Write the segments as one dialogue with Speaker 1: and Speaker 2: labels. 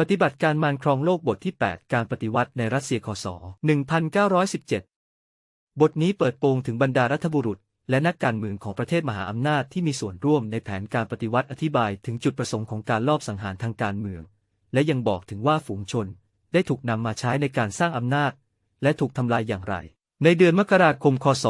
Speaker 1: ปฏิบัติการมารครองโลกบทที่ 8 การปฏิวัติในรัสเซียคศ 1917 บทนี้เปิดโปงถึงบรรดารัฐบุรุษ และนักการเมืองของประเทศมหาอำนาจที่มีส่วนร่วมในแผนการปฏิวัติอธิบายถึงจุดประสงค์ของการลอบสังหารทางการเมือง และยังบอกถึงว่าฝูงชน ได้ถูกนำมาใช้ในการสร้างอำนาจ และถูกทำลายอย่างไร ในเดือนมกราคม คศ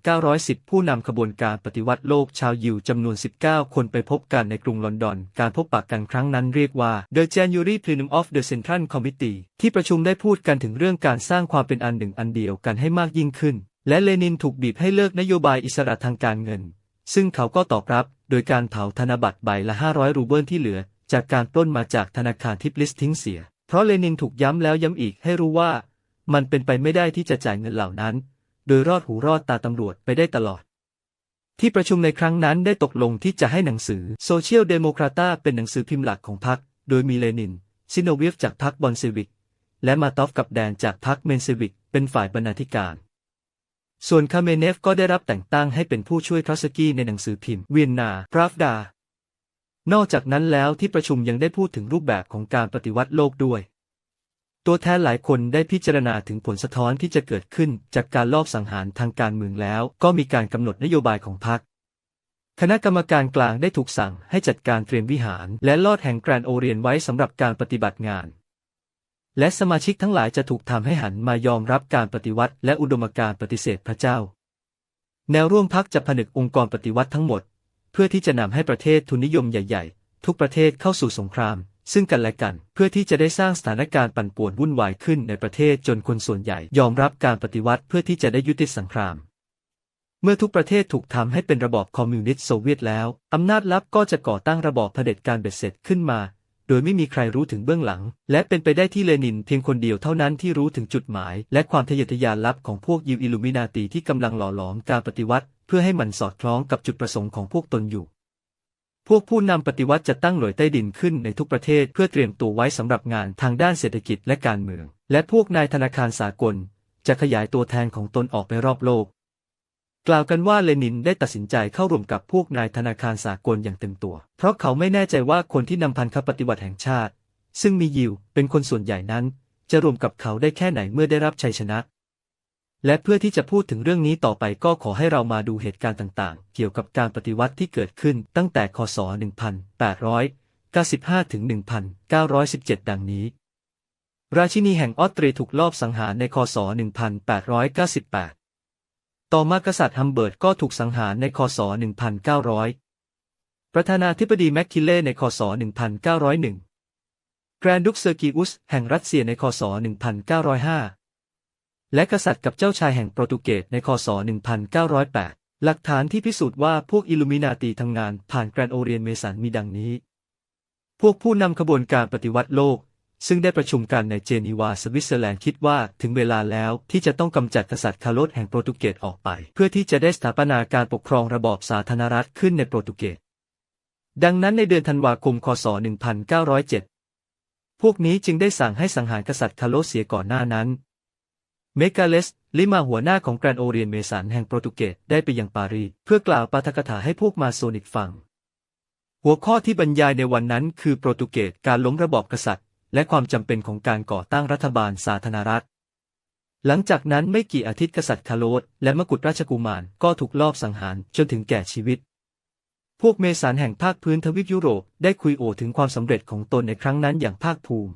Speaker 1: 1910 ผู้นำขบวนการปฏิวัติโลกชาวยิวจำนวน 19 คนไปพบกันในกรุงลอนดอน การพบปะกันครั้งนั้นเรียกว่า The January Plenum of the Central Committee ที่ประชุมได้พูดกันถึงเรื่องการสร้างความเป็นอันหนึ่งอันเดียวกันให้มากยิ่งขึ้น และเลนินถูกบีบให้เลิกนโยบายอิสระทางการเงิน ซึ่งเขาก็ตอบรับ โดยการเผาธนบัตรใบละ 500 รูเบิลที่เหลือ จากการปล้นมาจากธนาคารทิปลิสทิ้งเสีย เพราะเลนินถูกย้ำแล้วย้ำอีกให้รู้ว่า มันเป็นไปไม่ได้ที่จะจ่ายเงินเหล่านั้น โดยรอดหูรอดตาตำรวจไปได้ตลอด ที่ประชุมในครั้งนั้นได้ตกลงที่จะให้หนังสือ Social Democrata เป็นหนังสือพิมพ์หลักของพรรคโดยมีเลนิน ซิโนเวฟจากพรรคบอลเซวิก และมาตอฟกับแดนจากพรรคเมนเซวิก เป็นฝ่ายบรรณาธิการ ส่วนคาเมเนฟก็ได้รับแต่งตั้งให้เป็นผู้ช่วยทรอสกี้ในหนังสือพิมพ์เวียนนาพราฟดา นอกจากนั้นแล้วที่ประชุมยังได้พูดถึงรูปแบบของการปฏิวัติโลกด้วย ตัวแทนหลายคนได้พิจารณาถึงผลสะท้อนที่จะเกิดขึ้นจากการลอบสังหารทางการเมืองแล้ว ก็มีการกำหนดนโยบายของพรรคคณะกรรมการกลางได้ถูกสั่งให้จัดการเตรียมวิหาร และลอดแห่งแกรนโอเรียนไว้สำหรับการปฏิบัติงาน และสมาชิกทั้งหลายจะถูกทำให้หันมายอมรับการปฏิวัติ และอุดมการปฏิเสธพระเจ้า แนวร่วมพักจะผนึกองค์กรปฏิวัติทั้งหมด เพื่อที่จะนำให้ประเทศทุนนิยมใหญ่ ๆ ทุกประเทศเข้าสู่สงคราม ซึ่งกันและกันเพื่อที่จะได้สร้างสถานการณ์ปั่นป่วนวุ่นวายขึ้นในประเทศจนคนส่วนใหญ่ยอมรับการปฏิวัติเพื่อที่จะได้ยุติสงคราม เมื่อทุกประเทศถูกทำให้เป็นระบอบคอมมิวนิสต์โซเวียตแล้ว อำนาจลับก็จะก่อตั้งระบอบเผด็จการเบ็ดเสร็จขึ้นมา โดยไม่มีใครรู้ถึงเบื้องหลัง และเป็นไปได้ที่เลนินเพียงคนเดียวเท่านั้นที่รู้ถึงจุดหมาย และความทะเยอทะยานลับของพวกยิวอิลูมินาตีที่กำลังหล่อหลอมการปฏิวัติ เพื่อให้มันสอดคล้องกับจุดประสงค์ของพวกตนอยู่ พวกผู้นำปฏิวัติจะตั้งหน่วยใต้ดินขึ้นในทุกประเทศเพื่อเตรียมตัวไว้สำหรับงานทางด้านเศรษฐกิจและการเมือง และพวกนายธนาคารสากล จะขยายตัวแทนของตนออกไปรอบโลก กล่าวกันว่าเลนินได้ตัดสินใจเข้าร่วมกับพวกนายธนาคารสากลอย่างเต็มตัว เพราะเขาไม่แน่ใจว่าคนที่นำพันธปฏิวัติแห่งชาติ ซึ่งมียิวเป็นคนส่วนใหญ่นั้น จะรวมกับเขาได้แค่ไหนเมื่อได้รับชัยชนะ และเพื่อที่จะพูดถึงเรื่องนี้ต่อไปก็ขอให้เรามาดูเหตุการณ์ต่างๆ เกี่ยวกับการปฏิวัติที่เกิดขึ้นตั้งแต่คศ 1895 ถึง 1917 ดังนี้ ราชินีแห่งออสเตรียถูกลอบสังหารในคศ 1898 ต่อมากษัตริย์ฮัมเบิร์ตก็ถูกสังหารในคศ 1900 ประธานาธิบดีแมคคิเล่ในคศ 1901 แกรนดุกเซอร์กิอุสแห่งรัสเซียในคศ 1905 และกษัตริย์กับเจ้าชายแห่งโปรตุเกสในคศ 1908 หลักฐานที่พิสูจน์ว่าพวกอิลูมินาตีทำงานผ่านแกรนโอเรียนเมสันมีดังนี้ พวกผู้นำขบวนการปฏิวัติโลก ซึ่งได้ประชุมกันในเจนีวาสวิตเซอร์แลนด์คิดว่าถึงเวลาแล้วที่จะต้องกำจัดกษัตริย์คาร์ลสแห่งโปรตุเกสออกไป เพื่อที่จะได้สถาปนาการปกครองระบอบสาธารณรัฐขึ้นในโปรตุเกส ดังนั้นในเดือนธันวาคม คศ 1907 พวกนี้จึงได้สั่งให้สังหารกษัตริย์คาร์ลสเสียก่อนหน้านั้น เมกาเลส ลิมาหัวหน้าของแกรนโอเรียนเมสันแห่งโปรตุเกสได้ไปยังปารีสเพื่อกล่าวปาฐกถาให้พวกมาโซนิกฟัง หัวข้อที่บรรยายในวันนั้นคือโปรตุเกสการล้มระบอบกษัตริย์ และความจำเป็นของการก่อตั้งรัฐบาลสาธารณรัฐ หลังจากนั้นไม่กี่อาทิตย์กษัตริย์คาโลสและมกุฎราชกุมารก็ถูกลอบสังหารจนถึงแก่ชีวิต พวกเมสันแห่งภาคพื้นทวีปยุโรปได้คุยโอถึงความสำเร็จของตนในครั้งนั้นอย่างภาคภูมิ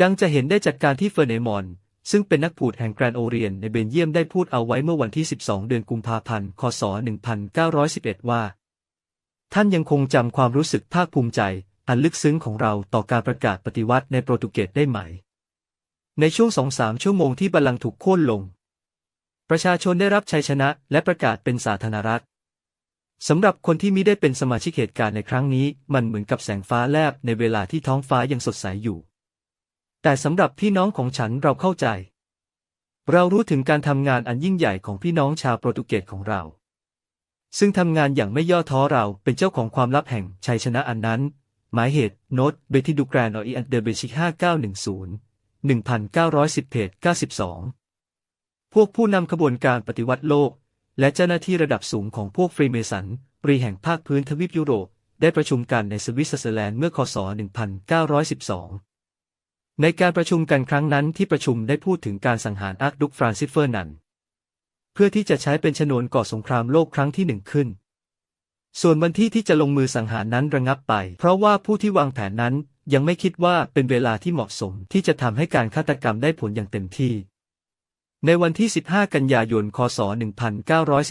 Speaker 1: ดังจะเห็นได้จากการที่เฟอร์เนมอน ซึ่งเป็นนักพูดแห่งแกรนโอเรียนในเบนเยียมได้พูดเอาไว้เมื่อวันที่ 12 เดือนกุมภาพันธ์ คศ 1911 ว่า ท่านยังคงจำความรู้สึกภาคภูมิใจ อันลึกซึ้งของเราต่อการประกาศปฏิวัติในโปรตุเกสได้ไหม ในช่วงสองสามชั่วโมงที่บัลลังก์ถูกโค่นลง ประชาชนได้รับชัยชนะและประกาศเป็นสาธารณรัฐสำหรับคนที่มิได้เป็นสมาชิกเหตุการณ์ในครั้งนี้ มันเหมือนกับแสงฟ้าแลบในเวลาที่ท้องฟ้ายังสดใสอยู่ แต่สำหรับพี่น้องของฉันเราเข้าใจ เรารู้ถึงการทำงานอันยิ่งใหญ่ของพี่น้องชาวโปรตุเกสของเรา ซึ่งทำงานอย่างไม่ย่อท้อเราเป็นเจ้าของความลับแห่งชัยชนะอันนั้น หมายเหตุโน้ตเบติดูแกรนออีอันเดอร์เบชิกห้าเก้าหนึ่งศูนย์หนึ่งพันเก้าร้อยสิบเพจเก้าสิบสองพวกผู้นำขบวนการปฏิวัติโลก และเจ้าหน้าที่ระดับสูงของพวกฟรีเมสันปรีแห่งภาคพื้นทวีปยุโรป ได้ประชุมกันในสวิตเซอร์แลนด์เมื่อคศ1912 ในการประชุมกันครั้งนั้นที่ประชุมได้พูดถึงการสังหารอาร์คดุกฟรานซิสเฟอร์นัน เพื่อที่จะใช้เป็นชนวนก่อสงครามโลกครั้งที่หนึ่งขึ้น ส่วนวันที่ที่จะลงมือสังหารนั้นระงับไป เพราะว่าผู้ที่วางแผนนั้นยังไม่คิดว่าเป็นเวลาที่เหมาะสมที่จะทำให้การฆาตกรรมได้ผลอย่างเต็มที่ ในวันที่ 15 กันยายน คศ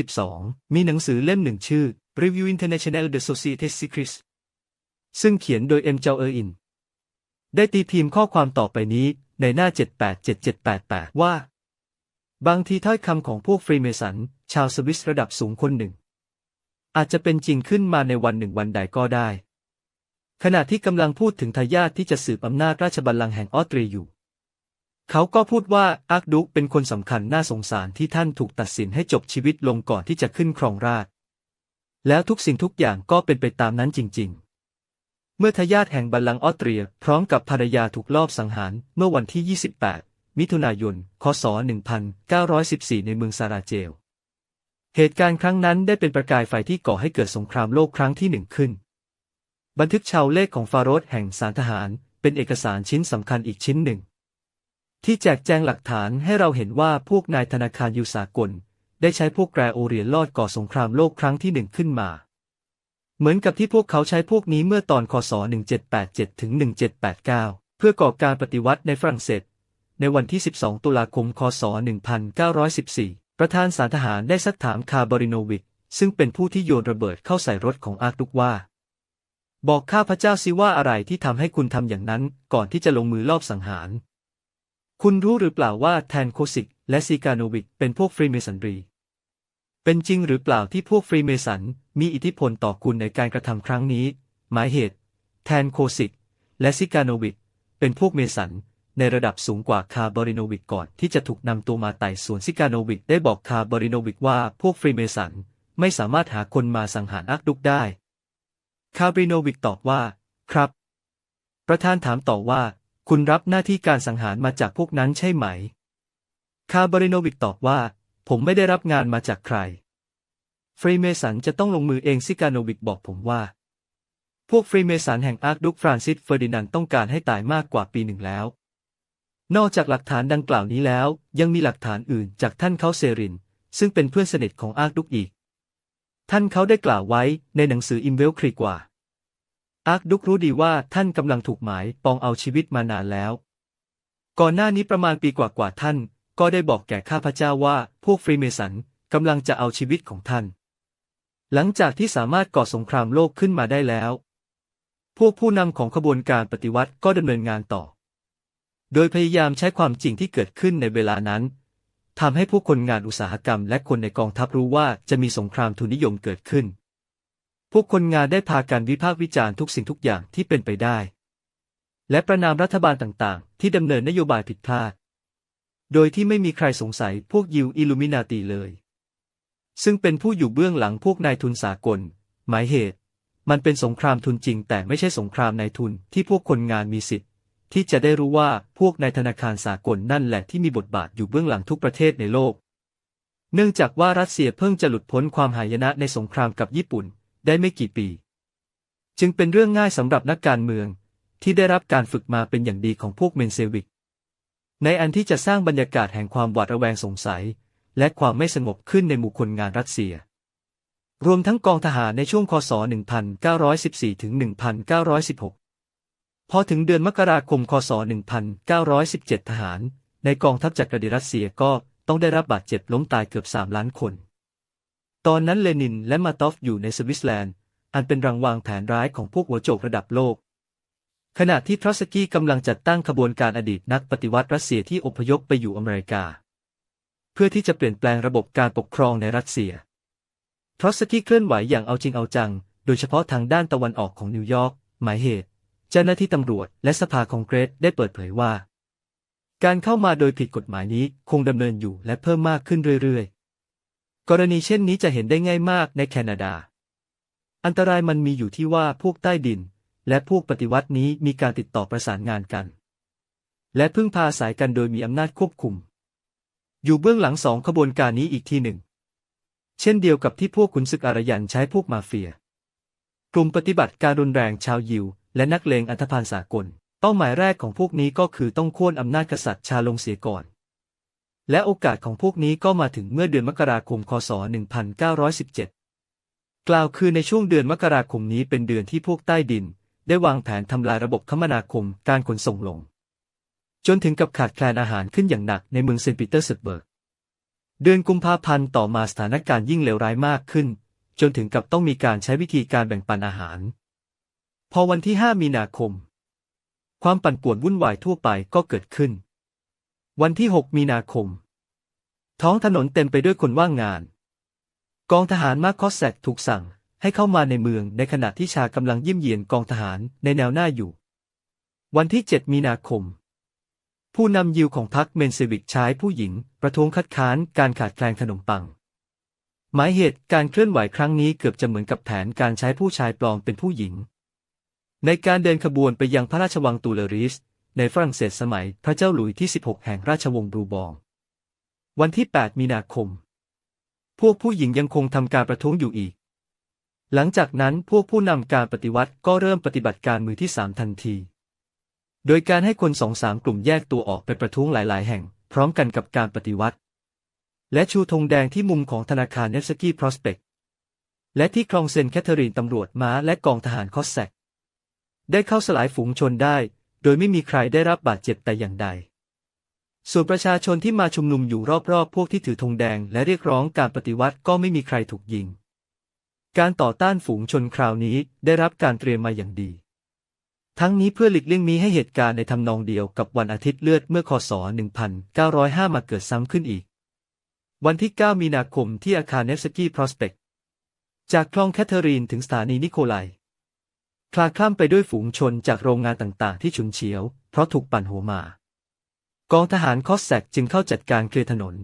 Speaker 1: 1912 มีหนังสือเล่มหนึ่งชื่อ Review International de Société Secrets ซึ่งเขียนโดยเอ็มเจาเอออิน ได้ตีพิมพ์ข้อความต่อไปนี้ในหน้า 787788 ว่า บางทีถ้อยคำของพวกฟรีเมสัน ชาวสวิสระดับสูงคนหนึ่ง อาจจะเป็นจริงขึ้นมาในวันหนึ่งวันใดก็ได้ ขณะที่กำลังพูดถึงทายาทที่จะสืบอำนาจราชบัลลังก์แห่งออสเตรียอยู่ เขาก็พูดว่าอาร์คดุกเป็นคนสำคัญน่าสงสารที่ท่านถูกตัดสินให้จบชีวิตลงก่อนที่จะขึ้นครองราชแล้วทุกสิ่งทุกอย่างก็เป็นไปตามนั้นจริง ๆ เมื่อทายาทแห่งบัลลังก์ออสเตรีย พร้อมกับภรรยาถูกลอบสังหารเมื่อวันที่ 28 มิถุนายน คศ 1914 ในเมืองซาราเจล เหตุการณ์ครั้งนั้นได้เป็นประกายไฟที่ก่อให้เกิดสงครามโลกครั้งที่หนึ่งขึ้น บันทึกชาวเลขของฟาโรห์แห่งสารทหารเป็นเอกสารชิ้นสำคัญอีกชิ้นหนึ่ง ที่แจกแจงหลักฐานให้เราเห็นว่าพวกนายธนาคารยูสากล ได้ใช้พวกแกรโอเรียนลอดก่อสงครามโลกครั้งที่หนึ่งขึ้นมา เหมือนกับที่พวกเขาใช้พวกนี้เมื่อตอนคศ 1787 ถึง 1789 เพื่อก่อการปฏิวัติในฝรั่งเศส ในวันที่ 12 ตุลาคม คศ 1914 ประธานสารทหารได้ซักถามคาบริโนวิกซึ่งเป็นผู้ที่โยนระเบิดเข้าใส่รถของอาร์คดุกว่า บอกข้าพระเจ้าสิว่าอะไรที่ทำให้คุณทำอย่างนั้นก่อนที่จะลงมือลอบสังหาร คุณรู้หรือเปล่าว่าแทนโคสิกและซีกาโนวิกเป็นพวกฟรีเมสันรี เป็นจริงหรือเปล่าที่พวกฟรีเมสันมีอิทธิพลต่อคุณในการกระทำครั้งนี้ หมายเหตุ แทนโคสิก และซิกาโนวิกเป็นพวกเมสันในระดับสูงกว่าคาบริโนวิกก่อนที่จะถูกนำตัวมาไต่สวนซิกาโนวิกได้บอกคาบริโนวิกว่าพวกฟรีเมสันไม่สามารถหาคนมาสังหารอักดุกได้ คาบริโนวิกตอบว่า ครับ ประธานถามต่อว่า คุณรับหน้าที่การสังหารมาจากพวกนั้นใช่ไหม คาบริโนวิกตอบว่า ผมไม่ได้รับงานมาจากใคร ฟรีเมสันจะต้องลงมือเองซิกาโนวิกบอกผมว่า พวกฟรีเมสันแห่งอาร์คดุกฟรานซิสเฟอร์ดินานด์ต้องการให้ตายมากกว่าปีหนึ่งแล้ว นอกจากหลักฐานดังกล่าวนี้แล้ว ยังมีหลักฐานอื่นจากท่านเขาเซริน ซึ่งเป็นเพื่อนสนิทของอาร์คดุกอีก ท่านเขาได้กล่าวไว้ในหนังสืออิมเวลครีกว่า อาร์คดุกรู้ดีว่าท่านกำลังถูกหมายปองเอาชีวิตมานานแล้ว ก่อนหน้านี้ประมาณปีกว่าๆท่าน ก็ได้บอกแก่ข้าพเจ้าว่าพวกฟรีเมสันกำลังจะเอาชีวิตของท่าน หลังจากที่สามารถก่อสงครามโลกขึ้นมาได้แล้ว พวกผู้นำของขบวนการปฏิวัติก็ดำเนินงานต่อ โดยพยายามใช้ความจริงที่เกิดขึ้นในเวลานั้นทำให้ผู้คนงานอุตสาหกรรมและคนในกองทัพรู้ว่าจะมีสงครามทุนนิยมเกิดขึ้น พวกคนงานได้พากันวิพากษ์วิจารณ์ทุกสิ่งทุกอย่างที่เป็นไปได้ และประนามรัฐบาลต่างๆ ที่ดำเนินนโยบายผิดพลาด โดยที่ไม่มีใครสงสัยพวกยิวอิลูมินาตีเลย ซึ่งเป็นผู้อยู่เบื้องหลังพวกนายทุนสากล หมายเหตุ มันเป็นสงครามทุนจริง แต่ไม่ใช่สงครามนายทุนที่พวกคนงานมีสิทธิ์ ที่จะได้รู้ว่าพวกนายธนาคารสากลนั่นแหละที่มีบทบาทอยู่เบื้องหลังทุกประเทศในโลก เนื่องจากว่ารัสเซียเพิ่งจะหลุดพ้นความหายนะในสงครามกับญี่ปุ่นได้ไม่กี่ปี จึงเป็นเรื่องง่ายสำหรับนักการเมืองที่ได้รับการฝึกมาเป็นอย่างดีของพวกเมนเซวิก ในอันที่จะสร้างบรรยากาศแห่งความหวาดระแวงสงสัย และความไม่สงบขึ้นในหมู่คนงานรัสเซีย รวมทั้งกองทหารในช่วงคศ 1914 ถึง 1916 พอถึงเดือนมกราคม คศ 1917 ทหาร ในกองทัพจักรดิรัสเซียก็ต้องได้รับบาดเจ็บล้มตายเกือบ 3 ล้านคน ตอนนั้นเลนินและมาตอฟอยู่ในสวิตเซอร์แลนด์ อันเป็นรังวางแผนร้ายของพวกหัวโจกระดับโลก ขณะที่ทรอสกี้กำลังจัดตั้งขบวนการอดีตนักปฏิวัติรัสเซียที่อพยพไปอยู่อเมริกา เพื่อที่จะเปลี่ยนแปลงระบบการปกครองในรัสเซีย ทรอสกี้เคลื่อนไหวอย่างเอาจริงเอาจัง โดยเฉพาะทางด้านตะวันออกของนิวยอร์ก หมายเหตุ เจ้าหน้าที่ตำรวจและสภาคองเกรสได้เปิดเผยว่า การเข้ามาโดยผิดกฎหมายนี้คงดำเนินอยู่และเพิ่มมากขึ้นเรื่อยๆ กรณีเช่นนี้จะเห็นได้ง่ายมากในแคนาดา อันตรายมันมีอยู่ที่ว่าพวกใต้ดิน และพวกปฏิวัตินี้มีการติดต่อประสานงานกัน และพึ่งพาอายกันโดยมีอำนาจควบคุม อยู่เบื้องหลังสองขบวนการนี้อีกทีหนึ่ง เช่นเดียวกับที่พวกขุนศึกอารยันใช้พวกมาเฟีย กลุ่มปฏิบัติการรุนแรงชาวยิว และนักเลงอันธพาลสากล เป้าหมายแรกของพวกนี้ก็คือต้องโค่นอำนาจกษัตริย์ชาลงเสียก่อน และโอกาสของพวกนี้ก็มาถึงเมื่อเดือนมกราคม คศ 1917 กล่าวคือในช่วงเดือนมกราคมนี้เป็นเดือนที่พวกใต้ดิน ได้วางแผนทำลายระบบคมนาคมการขนส่งลง จนถึงกับขาดแคลนอาหารขึ้นอย่างหนักในเมืองเซนต์ปีเตอร์สเบิร์ก เดือนกุมภาพันธ์ต่อมาสถานการณ์ยิ่งเลวร้ายมากขึ้น จนถึงกับต้องมีการใช้วิธีการแบ่งปันอาหาร พอวันที่ 5 มีนาคม ความปั่นป่วนวุ่นวายทั่วไปก็เกิดขึ้น วันที่ 6 มีนาคม ท้องถนนเต็มไปด้วยคนว่างงาน กองทหารมาคอสแซกถูกสั่ง ให้เข้ามาในเมืองในขณะที่ชากำลังเยี่ยมเยียนกองทหารในแนวหน้าอยู่ วันที่ 7 มีนาคม ผู้นำยิวของพรรคเมนเซวิกใช้ผู้หญิง ประท้วงคัดค้านการขาดแคลนขนมปัง หมายเหตุการเคลื่อนไหวครั้งนี้เกือบจะเหมือนกับแผนการใช้ผู้ชายปลอมเป็นผู้หญิง ในการเดินขบวนไปยังพระราชวังตูเลริส ในฝรั่งเศสสมัยพระเจ้าหลุยที่ 16 แห่งราชวงศ์บรูบองวันที่ 8 มีนาคม พวกผู้หญิงยังคงทำการประท้วงอยู่อีก หลังจากนั้นพวกผู้นำการปฏิวัติก็เริ่มปฏิบัติการมือที่สามทันที โดยการให้คนสองสามกลุ่มแยกตัวออกไปประท้วงหลาย ๆ แห่ง พร้อมกันกับการปฏิวัติ และชูธงแดงที่มุมของธนาคารเนฟสกี้พรอสเปกและที่คลองเซนแคทเธอรีนตำรวจม้าและกองทหารคอสแซกได้เข้าสลายฝูงชนได้ โดยไม่มีใครได้รับบาดเจ็บแต่อย่างใด ส่วนประชาชนที่มาชุมนุมอยู่รอบ ๆ พวกที่ถือธงแดงและเรียกร้องการปฏิวัติก็ไม่มีใครถูกยิง การต่อต้านฝูงชนคราวนี้ได้รับการเตรียมมาอย่างดี ทั้งนี้เพื่อหลีกเลี่ยงมีให้เหตุการณ์ในทำนองเดียวกับวันอาทิตย์เลือดเมื่อคศ 1905 มาเกิดซ้ำขึ้นอีก วันที่ 9 มีนาคมที่อาคารเนฟสกี้พรอสเปกจากคลองแคทเธอรีนถึงสถานีนิโคไลคลาคล่ำไปด้วยฝูงชนจากโรงงานต่างๆ ที่ฉุนเฉียว เพราะถูกปั่นหัวมา กองทหารคอสแซกจึงเข้าจัดการเคลียร์ถนน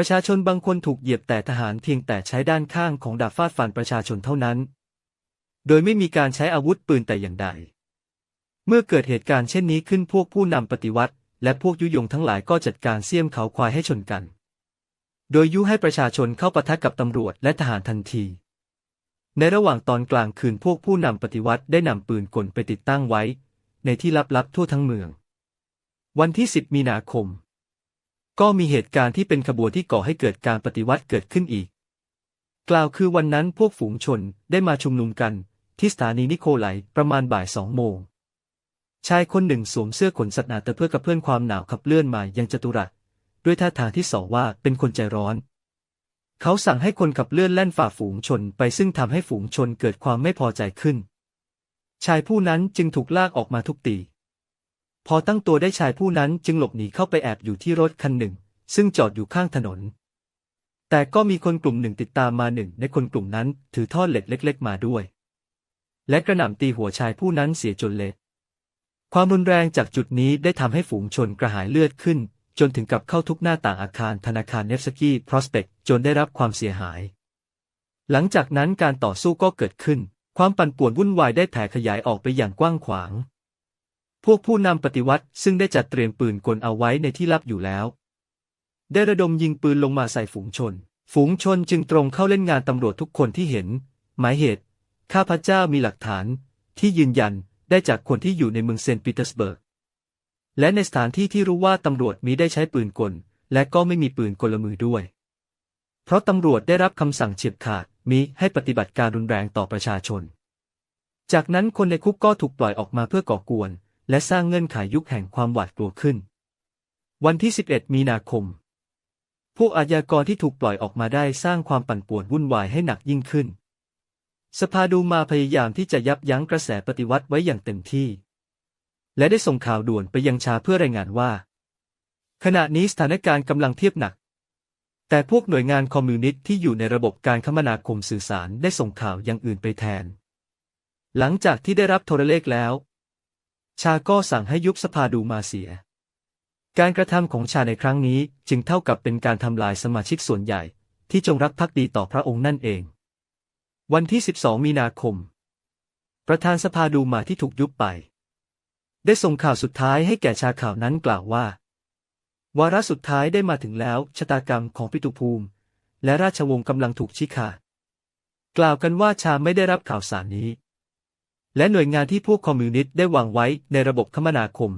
Speaker 1: ประชาชนบางคนถูกเหยียบแต่ทหารเพียงแต่ใช้ด้านข้างของดาบฟาดฟันประชาชนเท่านั้น โดยไม่มีการใช้อาวุธปืนแต่อย่างใด เมื่อเกิดเหตุการณ์เช่นนี้ขึ้นพวกผู้นำปฏิวัติ และพวกยุยงทั้งหลายก็จัดการเสี้ยมเขาควายให้ชนกัน โดยยุให้ประชาชนเข้าปะทะกับตำรวจและทหารทันที ในระหว่างตอนกลางคืนพวกผู้นำปฏิวัติได้นำปืนกลไปติดตั้งไว้ ในที่ลับๆทั่วทั้งเมือง วันที่ 10 มีนาคม ก็มีเหตุการณ์ที่เป็นขบวนที่ก่อให้เกิดการปฏิวัติเกิดขึ้นอีก กล่าวคือวันนั้นพวกฝูงชนได้มาชุมนุมกัน ที่สถานีนิโคไลประมาณบ่ายสองโมง ชายคนหนึ่งสวมเสื้อขนสัตว์หนาแต่เพื่อกระเพื่อนความหนาวขับเลื่อนมายังจตุรัส ด้วยท่าทางที่สอว่าเป็นคนใจร้อน เขาสั่งให้คนขับเลื่อนแล่นฝ่าฝูงชนไปซึ่งทำให้ฝูงชนเกิดความไม่พอใจขึ้น ชายผู้นั้นจึงถูกลากออกมาทุกตี พอตั้งตัวได้ชายผู้นั้นจึงหลบหนีเข้าไปแอบอยู่ที่รถคันหนึ่ง ซึ่งจอดอยู่ข้างถนน แต่ก็มีคนกลุ่มหนึ่งติดตามมาหนึ่งในคนกลุ่มนั้นถือท่อนเหล็กเล็ก ๆ มาด้วย และกระหน่ำตีหัวชายผู้นั้นเสียจนเละความรุนแรงจากจุดนี้ได้ทำให้ฝูงชนกระหายเลือดขึ้น จนถึงกับเข้าทุกหน้าต่างอาคารธนาคารเนฟสกี้พรอสเปกจนได้รับความเสียหาย หลังจากนั้นการต่อสู้ก็เกิดขึ้น ความปั่นป่วนวุ่นวายได้แผ่ขยายออกไปอย่างกว้างขวาง พวกผู้นำปฏิวัติซึ่งได้จัดเตรียมปืนกลเอาไว้ในที่ลับอยู่แล้ว ได้ระดมยิงปืนลงมาใส่ฝูงชน ฝูงชนจึงตรงเข้าเล่นงานตำรวจทุกคนที่เห็น หมายเหตุ ข้าพเจ้ามีหลักฐาน ที่ยืนยันได้จากคนที่อยู่ในเมืองเซนต์ปีเตอร์สเบิร์ก และในสถานที่ที่รู้ว่าตำรวจมีได้ใช้ปืนกล และก็ไม่มีปืนกลมือด้วย เพราะตำรวจได้รับคำสั่งเฉียบขาดมีให้ปฏิบัติการรุนแรงต่อประชาชน จากนั้นคนในคุกก็ถูกปล่อยออกมาเพื่อก่อกวน และสร้างเงื่อนไขยุคแห่งความหวาดกลัวขึ้น วันที่ 11 มีนาคม พวกอาญากรที่ถูกปล่อยออกมาได้สร้างความปั่นป่วนวุ่นวายให้หนักยิ่งขึ้น สภาดูมาพยายามที่จะยับยั้งกระแสปฏิวัติไว้อย่างเต็มที่ และได้ส่งข่าวด่วนไปยังชาเพื่อรายงานว่า ขณะนี้สถานการณ์กำลังเทียบหนักแต่พวกหน่วยงานคอมมิวนิสต์ที่อยู่ในระบบการคมนาคมสื่อสารได้ส่งข่าวอย่างอื่นไปแทน หลังจากที่ได้รับโทรเลขแล้ว ชาก็สั่งให้ยุบสภาดูมาเสีย การกระทำของชาในครั้งนี้จึงเท่ากับเป็นการทำลายสมาชิกส่วนใหญ่ ที่จงรักภักดีต่อพระองค์นั่นเอง วันที่ 12 มีนาคม ประธานสภาดูมาที่ถูกยุบไป ได้ส่งข่าวสุดท้ายให้แก่ชาข่าวนั้นกล่าวว่า วาระสุดท้ายได้มาถึงแล้วชะตากรรมของปิตุภูมิ และราชวงศ์กำลังถูกชี้ขาดกล่าวกันว่าชาไม่ได้รับข่าวสารนี้ และหน่วยงานที่พวกคอมมิวนิสต์ได้วางไว้ในระบบคมนาคม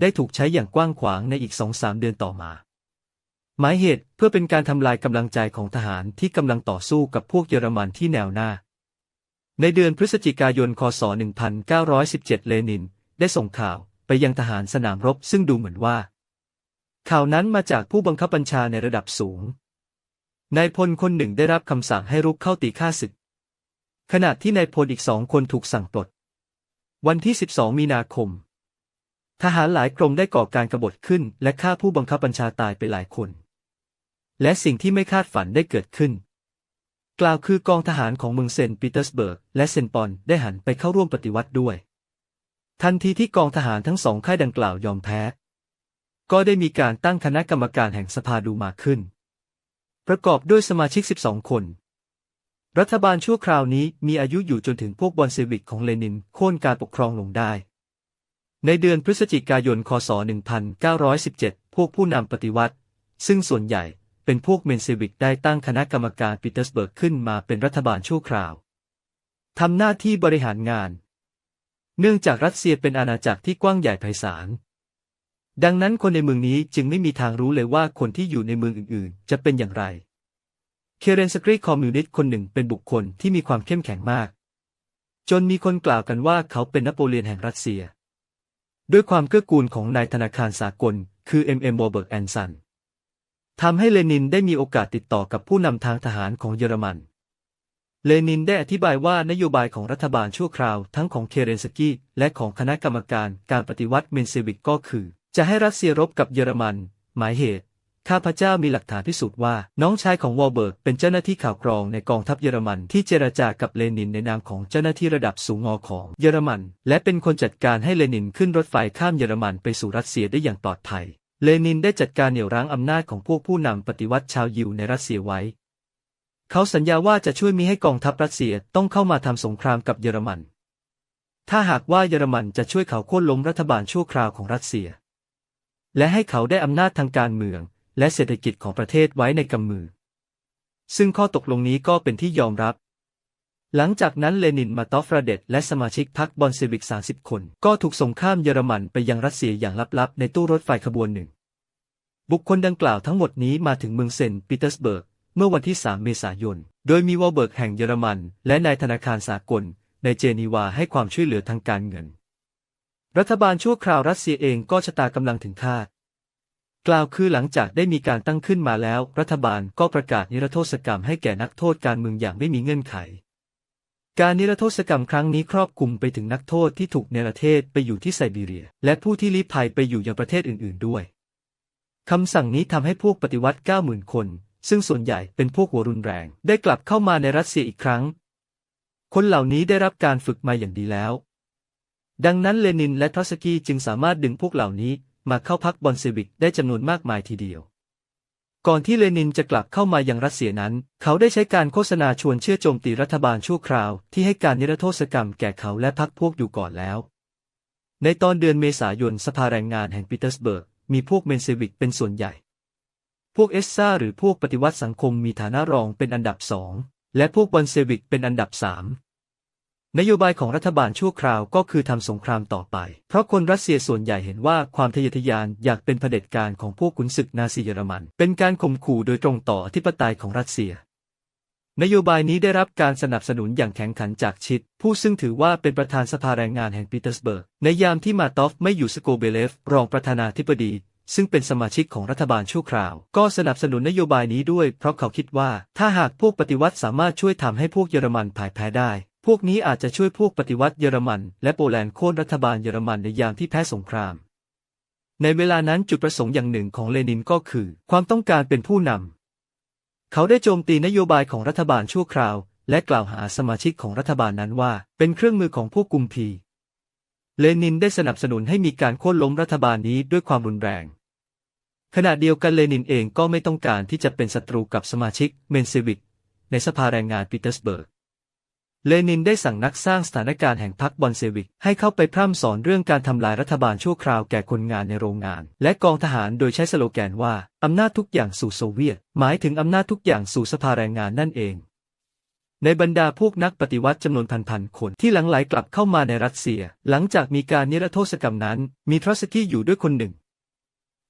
Speaker 1: ได้ถูกใช้อย่างกว้างขวางในอีกสองสามเดือนต่อมา หมายเหตุเพื่อเป็นการทำลายกำลังใจของทหารที่กำลังต่อสู้กับพวกเยอรมันที่แนวหน้า ในเดือนพฤศจิกายน คศ 1917 เลนิน ได้ส่งข่าวไปยังทหารสนามรบซึ่งดูเหมือนว่า ข่าวนั้นมาจากผู้บังคับบัญชาในระดับสูงนายพลคนหนึ่งได้รับคำสั่งให้รุกเข้าตีฆ่าศึก ขณะที่นายพลอีกสองคนถูกสั่งปลด วันที่ 12 มีนาคม ทหารหลายกรมได้ก่อการกบฏขึ้น และฆ่าผู้บังคับบัญชาตายไปหลายคน และสิ่งที่ไม่คาดฝันได้เกิดขึ้น กล่าวคือกองทหารของเมืองเซนต์ปีเตอร์สเบิร์ก และเซนต์ปอนได้หันไปเข้าร่วมปฏิวัติด้วย ทันทีที่กองทหารทั้งสองค่ายดังกล่าวยอมแพ้ ก็ได้มีการตั้งคณะกรรมการแห่งสภาดูมาขึ้น ประกอบด้วยสมาชิก 12 คน รัฐบาลชั่วคราวนี้มีอายุอยู่จนถึงพวกบอลเซวิกของเลนินโค่นการปกครองลงได้ ในเดือนพฤศจิกายน คศ 1917 พวกผู้นำปฏิวัติ ซึ่งส่วนใหญ่เป็นพวกเมนเซวิกได้ตั้งคณะกรรมการปีเตอร์สเบิร์กขึ้นมาเป็นรัฐบาลชั่วคราว ทำหน้าที่บริหารงาน เนื่องจากรัสเซียเป็นอาณาจักรที่กว้างใหญ่ไพศาล ดังนั้นคนในเมืองนี้จึงไม่มีทางรู้เลยว่าคนที่อยู่ในเมืองอื่นๆ จะเป็นอย่างไร เคเรนสกรีคอมมิวนิสต์คนหนึ่งเป็นบุคคลที่มีความเข้มแข็งมาก จนมีคนกล่าวกันว่าเขาเป็นนโปเลียนแห่งรัสเซีย ด้วยความเกื้อกูลของนายธนาคารสากล คือ M.M. w a r b u r g a n s o n ทำให้เลนินได้มีโอกาสติดต่อกับผู้นำทางทหารของเยอรมัน เลนินได้อธิบายว่านโยบายของรัฐบาลชั่วคราวทั้งของเคเรนสกี้และของคณะกรรมการการปฏิวัติเมนเซวิกก็คือ จะให้รัสเซียรบกับเยอรมัน หมายเหตุ ข้าพเจ้ามีหลักฐานพิสูจน์ว่า น้องชายของวอลเบิร์กเป็นเจ้าหน้าที่ข่าวกรองในกองทัพเยอรมันที่เจรจากับเลนินในนามของเจ้าหน้าที่ระดับสูงอของเยอรมัน และเป็นคนจัดการให้เลนินขึ้นรถไฟข้ามเยอรมันไปสู่รัสเซียได้อย่างปลอดภัย เลนินได้จัดการเหนี่ยวรั้งอำนาจของพวกผู้นำปฏิวัติชาวยิวในรัสเซียไว้ เขาสัญญาว่าจะช่วยมิให้กองทัพรัสเซียต้องเข้ามาทำสงครามกับเยอรมัน ถ้าหากว่าเยอรมันจะช่วยเขาโค่นล้มรัฐบาลชั่วคราวของรัสเซีย และให้เขาได้อำนาจทางการเมือง และเศรษฐกิจของประเทศไว้ในกำมือ ซึ่งข้อตกลงนี้ก็เป็นที่ยอมรับ หลังจากนั้นเลนินมาตอฟราเดตและสมาชิกพรรคบอลเซวิก 30 คน ก็ถูกส่งข้ามเยอรมันไปยังรัสเซียอย่างลับๆ ในตู้รถไฟขบวนหนึ่ง บุคคลดังกล่าวทั้งหมดนี้มาถึงเมืองเซนต์ปีเตอร์สเบิร์ก เมื่อวันที่ 3 เมษายน โดยมีวอลเบิร์กแห่งเยอรมัน และนายธนาคารสากล ในเจนีวาให้ความช่วยเหลือทางการเงิน รัฐบาลชั่วคราวรัสเซียเองก็ชะตากำลังถึงคาด กล่าวคือหลังจากได้มีการตั้งขึ้นมาแล้ว รัฐบาลก็ประกาศนิรโทษกรรมให้แก่นักโทษการเมืองอย่างไม่มีเงื่อนไข การนิรโทษกรรมครั้งนี้ครอบคลุมไปถึงนักโทษที่ถูกเนรเทศไปอยู่ที่ไซบีเรีย และผู้ที่ลี้ภัยไปอยู่ยังประเทศอื่น ๆ ด้วยคำสั่งนี้ทำให้พวกปฏิวัติ 90,000 คน ซึ่งส่วนใหญ่เป็นพวกหัวรุนแรง ได้กลับเข้ามาในรัสเซียอีกครั้ง คนเหล่านี้ได้รับการฝึกมาอย่างดีแล้ว ดังนั้นเลนินและทอสกี้จึงสามารถดึงพวกเหล่านี้ มาเข้าพักบอลเซวิกได้จำนวนมากมายทีเดียว ก่อนที่เลนินจะกลับเข้ามายังรัสเซียนั้น เขาได้ใช้การโฆษณาชวนเชื่อโจมตีรัฐบาลชั่วคราว ที่ให้การนิรโทษกรรมแก่เขาและพักพวกอยู่ก่อนแล้ว ในตอนเดือนเมษายนสภาแรงงานแห่งปีเตอร์สเบิร์กมีพวกเมนเซวิกเป็นส่วนใหญ่ พวกเอสซาหรือพวกปฏิวัติสังคมมีฐานะรองเป็นอันดับสองและพวกบอลเซวิกเป็นอันดับสาม นโยบายของรัฐบาลชั่วคราวก็คือทำสงครามต่อไป เพราะคนรัสเซียส่วนใหญ่เห็นว่าความทะเยอทะยานอยากเป็นเผด็จการของพวกขุนศึกนาซีเยอรมัน เป็นการข่มขู่โดยตรงต่ออธิปไตยของรัสเซีย นโยบายนี้ได้รับการสนับสนุนอย่างแข็งขันจากชิด ผู้ซึ่งถือว่าเป็นประธานสภาแรงงานแห่งปีเตอร์สเบิร์ก ในยามที่มาตอฟไม่อยู่สโกเบเลฟ รองประธานาธิบดีซึ่งเป็นสมาชิกของรัฐบาลชั่วคราว ก็สนับสนุนนโยบายนี้ด้วย เพราะเขาคิดว่า ถ้าหากพวกปฏิวัติสามารถช่วยทำให้พวกเยอรมันพ่ายแพ้ได้ พวกนี้อาจจะช่วยพวกปฏิวัติเยอรมัน และโปแลนด์โค่นรัฐบาลเยอรมันในยามที่แพ้สงคราม ในเวลานั้นจุดประสงค์อย่างหนึ่งของเลนินก็คือ ความต้องการเป็นผู้นำ เขาได้โจมตีนโยบายของรัฐบาลชั่วคราว และกล่าวหาสมาชิกของรัฐบาลนั้นว่า เป็นเครื่องมือของพวกกุมพี เลนินได้สนับสนุนให้มีการโค่นล้มรัฐบาลนี้ด้วยความรุนแรง ขณะเดียวกันเลนินเองก็ไม่ต้องการที่จะเป็นศัตรูกับสมาชิกเมนเซวิกในสภาแรงงานปีเตอร์สเบิร์ก เลนินได้สั่งนักสร้างสถานการณ์แห่งพรรคบอลเซวิก ให้เข้าไปพร่ำสอนเรื่องการทำลายรัฐบาลชั่วคราวแก่คนงานในโรงงาน และกองทหารโดยใช้สโลแกนว่า อำนาจทุกอย่างสู่โซเวียต หมายถึงอำนาจทุกอย่างสู่สภาแรงงานนั่นเอง ในบรรดาพวกนักปฏิวัติจำนวนพันๆคนที่หลังไหลกลับเข้ามาในรัสเซีย หลังจากมีการนิรโทษกรรมนั้น มีทรอสกี้อยู่ด้วยคนหนึ่ง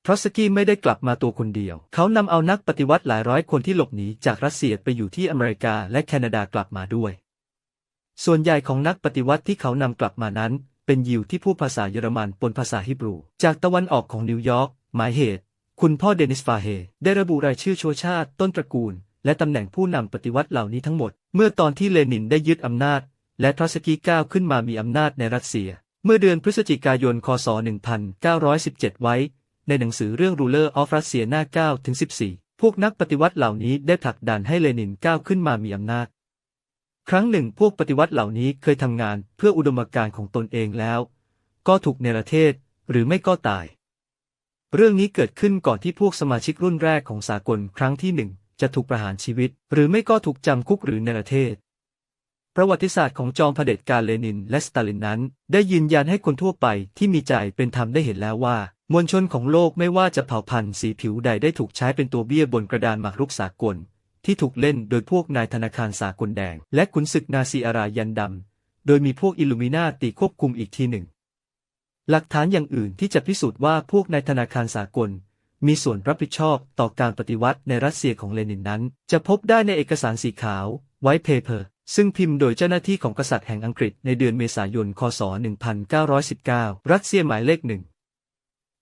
Speaker 1: ทรอสกี้ไม่ได้กลับมาตัวคนเดียว เขานำเอานักปฏิวัติหลายร้อยคนที่หลบหนีจากรัสเซียไปอยู่ที่อเมริกาและแคนาดากลับมาด้วย ส่วนใหญ่ของนักปฏิวัติที่เขานำกลับมานั้น เป็นยิวที่พูดภาษาเยอรมันปนภาษาฮิบรู จากตะวันออกของนิวยอร์กหมายเหตุ คุณพ่อเดนิสฟาเฮได้ระบุรายชื่อชัวชาติ ต้นตระกูล และตำแหน่งผู้นำปฏิวัติเหล่านี้ทั้งหมด เมื่อตอนที่เลนินได้ยึดอำนาจ และทรอสกี้ก้าวขึ้นมามีอำนาจในรัสเซีย เมื่อเดือนพฤศจิกายน คศ 1917 ไว้ ในหนังสือเรื่อง Ruler of Russia หน้า9ถึง14 พวกนักปฏิวัติเหล่านี้ได้ผลักดันให้เลนินก้าวขึ้นมามีอำนาจ ครั้งหนึ่งพวกปฏิวัติเหล่านี้เคยทำงานเพื่ออุดมการณ์ของตนเองแล้ว ก็ถูกเนรเทศหรือไม่ก็ตาย เรื่องนี้เกิดขึ้นก่อนที่พวกสมาชิกรุ่นแรกของสากลครั้งที่หนึ่งจะถูกประหารชีวิต หรือไม่ก็ถูกจำคุกหรือเนรเทศ ประวัติศาสตร์ของจอมเผด็จการเลนินและสตาลินนั้น ได้ยืนยันให้คนทั่วไปที่มีใจเป็นธรรมได้เห็นแล้วว่ามวลชนของโลกไม่ว่าจะเผ่าพันธุ์สีผิวใดได้ถูกใช้เป็นตัวเบี้ยบนกระดานหมากรุกสากล ที่ถูกเล่นโดยพวกนายธนาคารสากลแดง และขุนศึกนาซีอารายันดำ โดยมีพวกอิลูมินาตีควบคุมอีกทีหนึ่ง หลักฐานอย่างอื่นที่จะพิสูจน์ว่าพวกนายธนาคารสากล มีส่วนรับผิดชอบต่อการปฏิวัติในรัสเซียของเลนินนั้น จะพบได้ในเอกสารสีขาวไว t ์เพเปอร์ซึ่งพิมพ์โดยเจ้าหน้าที่ของกษัตริย์แห่งอังกฤษในเดือนเมษายน คศ 1919 รัสเซียหมายเลขหนึ่ง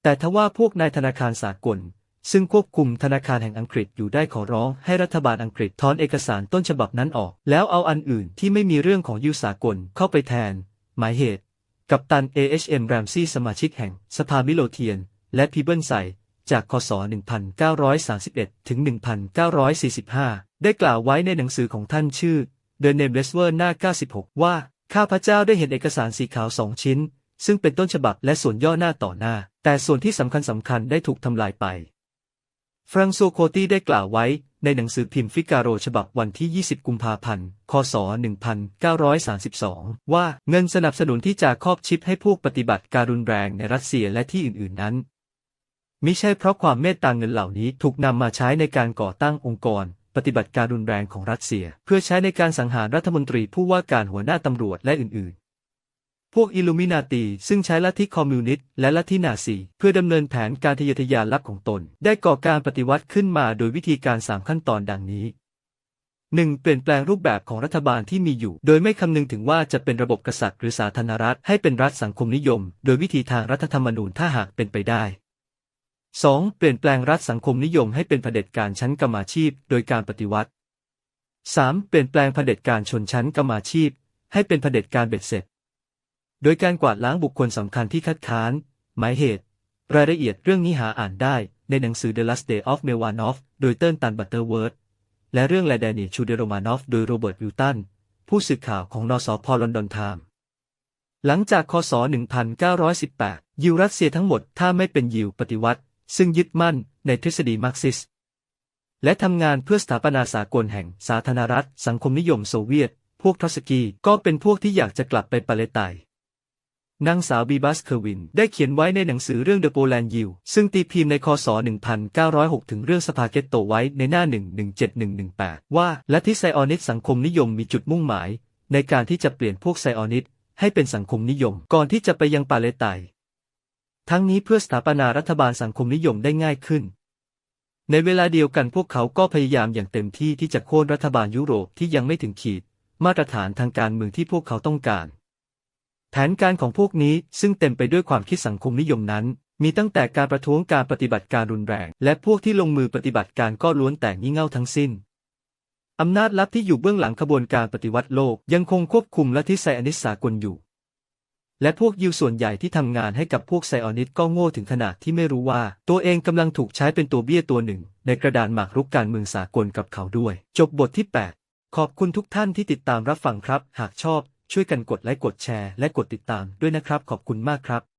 Speaker 1: แต่ทว่าพวกนายธนาคารสากล ซึ่งควบคุมธนาคารแห่งอังกฤษอยู่ได้ขอร้องให้รัฐบาลอังกฤษถอนเอกสารต้นฉบับนั้นออก แล้วเอาอันอื่นที่ไม่มีเรื่องของยูสากลเข้าไปแทน หมายเหตุ กัปตัน AHM Ramsey สมาชิกแห่งสภามิโลเทียน และพีเบิลไซจากคศ 1931 ถึง 1945 ได้กล่าวไว้ในหนังสือของท่านชื่อ The Nameless Word หน้า 96 ว่า ข้าพเจ้าได้เห็นเอกสารสีขาวสองชิ้น ซึ่งเป็นต้นฉบับและส่วนย่อหน้าต่อหน้า แต่ส่วนที่สำคัญสำคัญได้ถูกทำลายไป ฟรังโซโคตีได้กล่าวไว้ในหนังสือพิมพ์ฟิกาโรฉบับวันที่ 20 กุมภาพันธ์ คศ 1932 ว่าเงินสนับสนุนที่จะครอบชิปให้พวกปฏิบัติการรุนแรงในรัสเซียและที่อื่น ๆ นั้นมิใช่เพราะความเมตตาเงินเหล่านี้ถูกนำมาใช้ในการก่อตั้งองค์กร ปฏิบัติการรุนแรงของรัสเซีย เพื่อใช้ในการสังหารรัฐมนตรีผู้ว่าการหัวหน้าตำรวจและอื่นๆ พวกอิลูมินาตีซึ่งใช้ลัทธิคอมมิวนิสต์และลัทธินาซีเพื่อดำเนินแผนการทะเยอทะยานลับของตน ได้ก่อการปฏิวัติขึ้นมาโดยวิธีการสามขั้นตอนดังนี้ 1. เปลี่ยนแปลงรูปแบบของรัฐบาลที่มีอยู่ โดยไม่คำนึงถึงว่าจะเป็นระบบกษัตริย์หรือสาธารณรัฐให้เป็นรัฐสังคมนิยม โดยวิธีทางรัฐธรรมนูญถ้าหากเป็นไปได้ 2. เปลี่ยนแปลงรัฐสังคมนิยมให้เป็นเผด็จการชั้นกรรมาชีพ โดยการปฏิวัติ 3. เปลี่ยนแปลงเผด็จการชนชั้นกรรมาชีพ ให้เป็นเผด็จการเบ็ดเสร็จ โดยการกวาดล้างบุคคลสำคัญที่คัดค้าน หมายเหตุ รายละเอียดเรื่องนี้หาอ่านได้ในหนังสือ The Last Day of Melvanov โดยเติ้ลตันบัตเตอร์เวิร์ธและเรื่องแลดเนียชูเดโรมานอฟโดยโรเบิร์ตวิลตัน ผู้สื่อข่าวของนสพลอนดอนไทม์หลังจากคศ 1918 ยิวรัสเซียทั้งหมดถ้าไม่เป็นยิวปฏิวัติ ซึ่งยึดมั่นในทฤษฎีมาร์กซิสและทำงานเพื่อสถาปนาสากลแห่งสาธารณรัฐ สังคมนิยมโซเวียต พวกทอสกีก็เป็นพวกที่อยากจะกลับไปปาเลไตน์ นางสาวบีบัสเคอร์วิน ได้เขียนไว้ในหนังสือเรื่อง The Poland Yield ซึ่งตีพิมพ์ในคศ 1906 ถึงเรื่องสภาเกตโตไว้ในหน้า 117118 ว่าลัทธิไซออนิสสังคมนิยมมีจุดมุ่งหมาย ในการที่จะเปลี่ยนพวกไซออนิสให้เป็นสังคมนิยม ก่อนที่จะไปยังปาเลไตน์ทั้งนี้เพื่อสถาปนารัฐบาลสังคมนิยมได้ง่ายขึ้น ในเวลาเดียวกันพวกเขาก็พยายามอย่างเต็มที่ที่จะโค่นรัฐบาลยุโรปที่ยังไม่ถึงขีด มาตรฐานทางการเมืองที่พวกเขาต้องการ แผนการของพวกนี้ซึ่งเต็มไปด้วยความคิดสังคมนิยมนั้น มีตั้งแต่การประท้วงการปฏิบัติการรุนแรง และพวกที่ลงมือปฏิบัติการก็ล้วนแต่งี่เง่าทั้งสิ้น อำนาจลับที่อยู่เบื้องหลังขบวนการปฏิวัติโลกยังคงควบคุมลัทธิไซอนิสสากลอยู่ และพวกยิวส่วนใหญ่ที่ทำงานให้กับพวกไซออนิสก็โง่ถึงขนาดที่ไม่รู้ว่า ตัวเองกำลังถูกใช้เป็นตัวเบี้ยตัวหนึ่ง ในกระดานหมากรุกการเมืองสากลกับเขาด้วย จบบทที่ 8 ขอบคุณทุกท่านที่ติดตามรับฟังครับ หากชอบ ช่วยกันกดไลค์กดแชร์และกดติดตามด้วยนะครับขอบคุณมากครับ